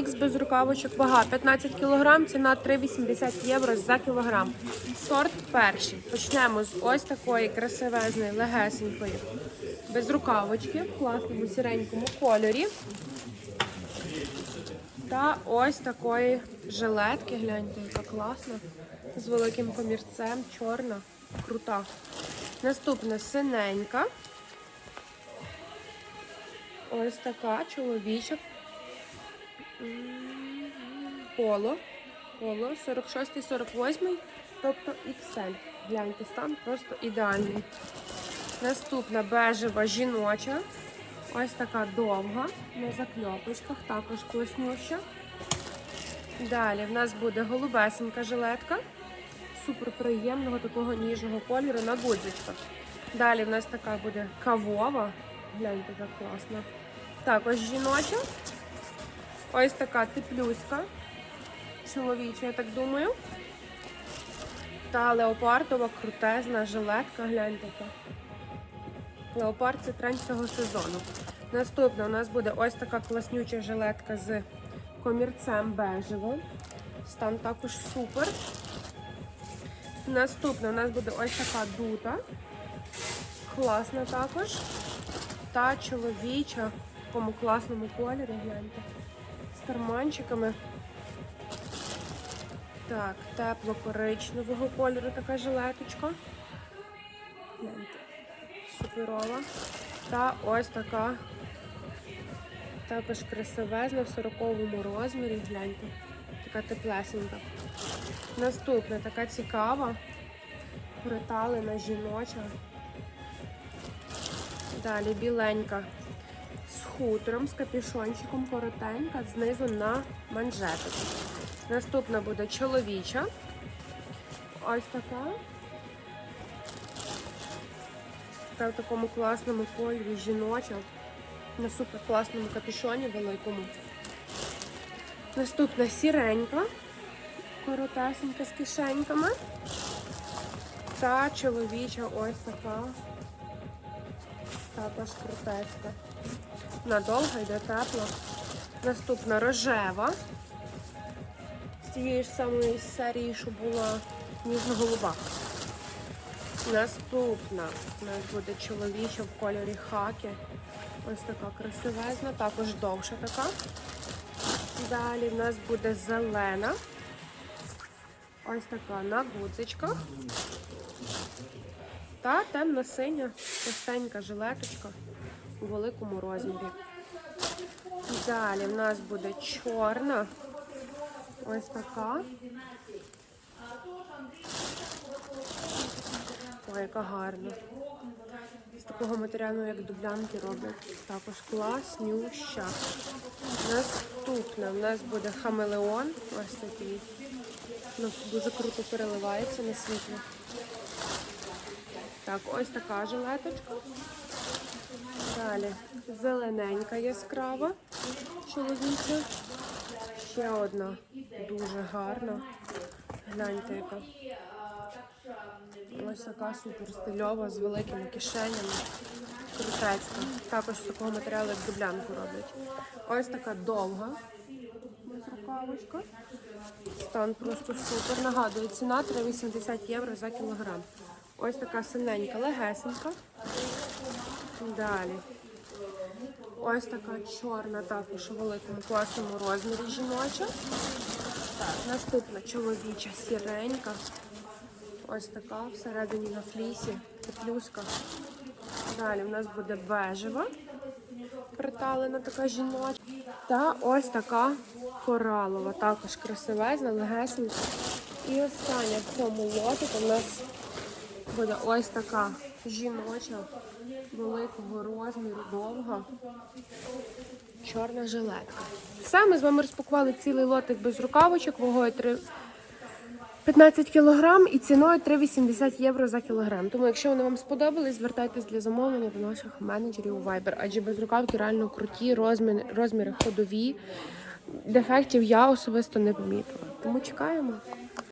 Ікс без рукавочок, вага 15 кг, ціна 3,80 євро за кілограм. Сорт перший. Почнемо з ось такої красивезної, легесенької, без рукавочки, в класному сіренькому кольорі. Та ось такої жилетки, гляньте, яка класна. З великим комірцем, чорна, крута. Наступна синенька. Ось така чоловічок. Поло. Поло 46-48, тобто XL. Гляньте, стан просто ідеальний. Наступна бежева жіноча. Ось така довга, на закльопочках, також класнюща. Далі в нас буде голубесенька жилетка. Супер приємного такого ніжного кольору на гудзичках. Далі в нас така буде кавова. Гляньте, як класно. Також жіноча. Ось така теплюська. Чоловіча, я так думаю. Та леопардова крутезна жилетка. Гляньте. Леопард це тренд цього сезону. Наступна у нас буде ось така класнюча жилетка з комірцем бежевим. Стан також супер. Наступна у нас буде ось така дута. Класна також. Та чоловіча в такому класному кольорі, гляньте. Карманчиками. Так, тепло-коричневого кольору така жилеточка. Суперова. Та ось така також красивезна в 40-му розмірі. Гляньте. Така теплесенька. Наступна така цікава. Приталена жіноча. Далі біленька хутром, з капюшончиком, коротенька, знизу на манжетик. Наступна буде чоловіча. Ось така. Та в такому класному кольорі жіноча. На супер класному капюшоні великому. Наступна сіренька, коротесенька з кишеньками. Та чоловіча ось така. Також крутецька. Надовго йде тепло. Наступна рожева. З тієї ж самої серії, що була ніжно-голуба. Наступна у нас буде чоловіча в кольорі хаки. Ось така красивезна, також довша така. Далі в нас буде зелена. Ось така на гудзичках. Та темно-синя, простенька жилеточка у великому розмірі. Далі в нас буде чорна. Ось така. Ой, яка гарна. З такого матеріалу, як дублянки роблять. Також класнюща. Наступна в нас буде хамелеон. Ось такий. Ну, дуже круто переливається на світло. Так, ось така жилеточка. Далі зелененька яскрава. Чоловіча. Ще одна дуже гарна. Гляньте, яка. Ось така супер стильова з великими кишенями. Крутецька. Також з такого матеріалу, як дублянку роблять. Ось така довга безрукавочка. Стан просто супер. Нагадую, ціна 3,80 євро за кілограм. Ось така синенька, легесенька. Далі. Ось така чорна, також у великому класному розмірі жіноча. Наступна чоловіча сіренька. Ось така всередині на флісі, теплюська. Далі в нас буде бежева, приталена така жіноча. Та ось така коралова, також красивезна, легесенька. І остання в цьому лотику у нас буде ось така жіноча, великого розміру, довга, чорна жилетка. Все, ми з вами розпакували цілий лотик без рукавочок, вагою 3 15 кілограм і ціною 3,80 євро за кілограм. Тому, якщо вони вам сподобались, звертайтесь для замовлення до наших менеджерів у Viber, адже безрукавки реально круті, розміри, розміри ходові. Дефектів я особисто не помітила. Тому чекаємо.